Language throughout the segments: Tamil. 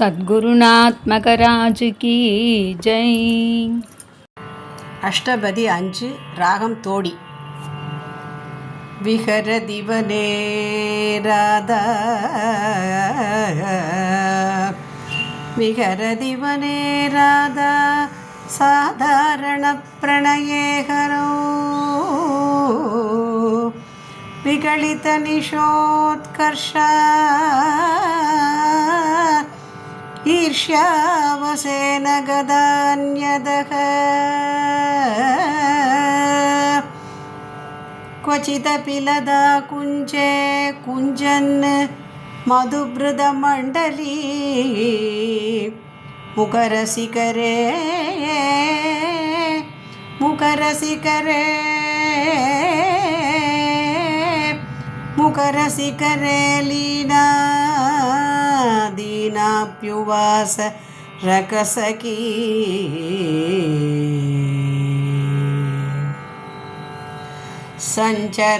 சத்குருநாத்மகராஜுக்கு ஜெய். அஷ்டபதி அஞ்சு ராகம் தோடி. விஹரதிவனே ராதா. விஹரதிவனே ராதா சாதாரண பிரணயேகரோ விகலித நிஷோத்கர்ஷா. ईर्ष्यावसेन गदान्यदः क्वचिदपि लदा कुञ्जे कुञ्जन् मधुभृदमण्डली मुखरसिकरे मुखरसिकरे मुखरसिकरे लीना दीनाप्युवास रकसकी सञ्चरतदरसुधा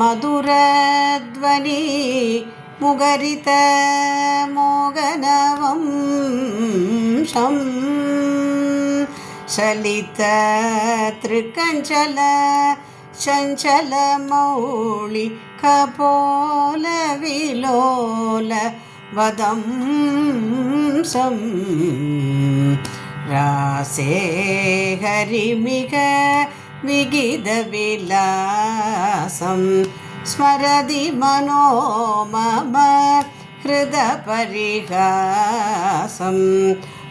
मधुरध्वनि मुगरितमोगनवंशं चलितत्रिकञ्चल ചഞ്ചലമൗളി കപോല വിലോല വദം സം. രാസേ ഹരിമിക വിഗിത വിലാസം. സ്മരതി മനോമമ ഹൃദപരിഹാസം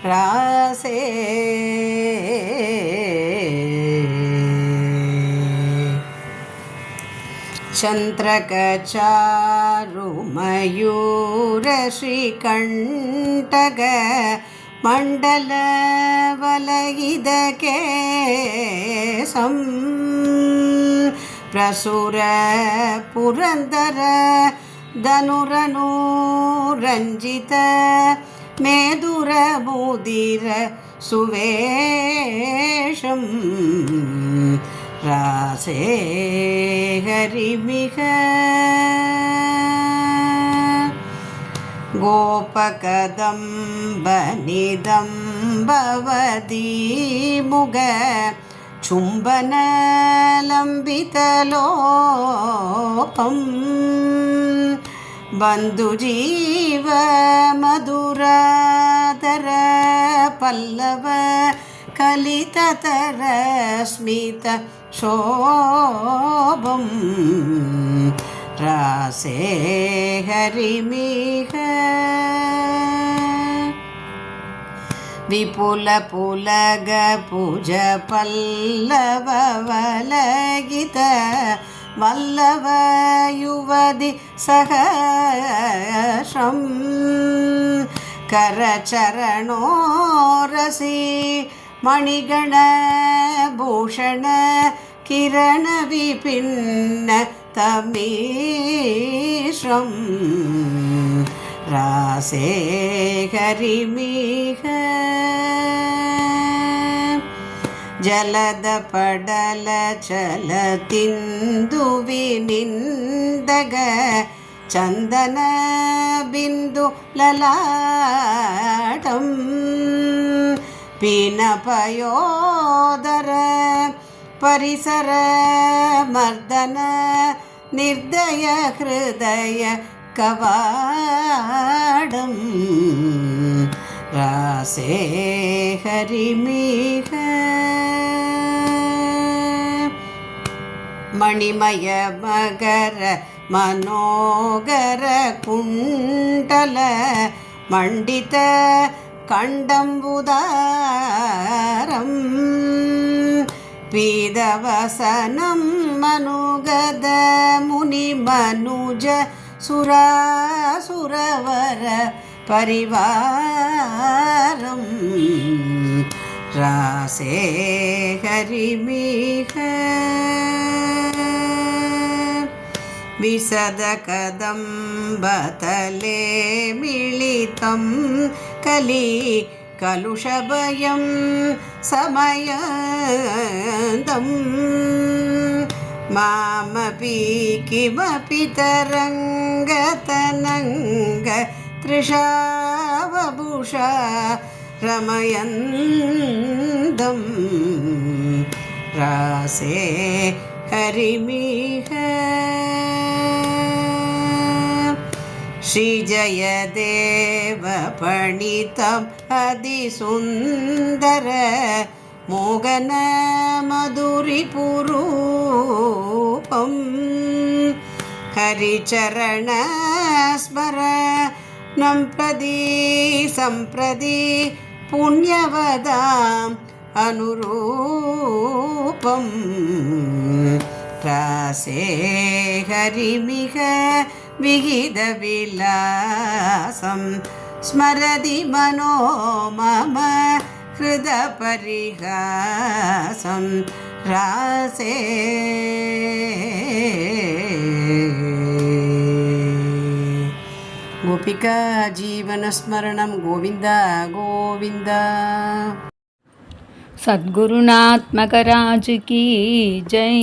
രാസേ चन्द्रकचारुमयूरश्रीकण्टक मण्डलवलयिदकेशं प्रसुर पुरन्दर धनुरनुरञ्जित मेदुरमुदिर सुवेशं रासे हरिमिह गोपकदम्बनिदम्बवदीमुग चुम्बनलम्बितलोपम् बन्धुजीव मधुरादर पल्लव कलिततर स्मित शोभं रासे हरिमिह विपुलपुलगपुज पल्लववलगित वल्लवयुवदि सहशं करचरणोरसि மணிகண பூஷண கிரண விபின்ன தமீஷம் ராசேகரிமிக ஜலத படல சல திந்துவி நிந்தக சந்தன பிந்து லலாடம் ಪಿನಪಯೋದರ ಪರಿಸರ ಮರ್ದನ ನಿರ್ದಯ ಹೃದಯ ಕವಾಡಂ ರಾಸೇ ಹರಿಮಿಹ மணிமய மகர மனோகர குண்டல மண்டித मण्डित कण्डम्बुदारं पीदवसनं मनुगद मुनिमनुज सुरासुरवर परिवारं रासे हरिमिह विशदकदम्बतले मिलितं कलि कलुषभयं समयदम् मामपि किमपि तरङ्गतनङ्ग कृशावभूषा रमयन्दं रासे हरिमिह श्रीजयदेवपणितम् अतिसुन्दर मोगन मधुरिपुरूपं हरिचरणस्मर नं प्रदी सम्प्रति पुण्यवदाम् अनुरूपं रासे हरिमिह विहितविलासं स्मरति मनो मम हृदपरिहासं रासे। गोपिका जीवनस्मरणं गोविन्द गोविन्द। सद्गुरुनाथ मकराज की जय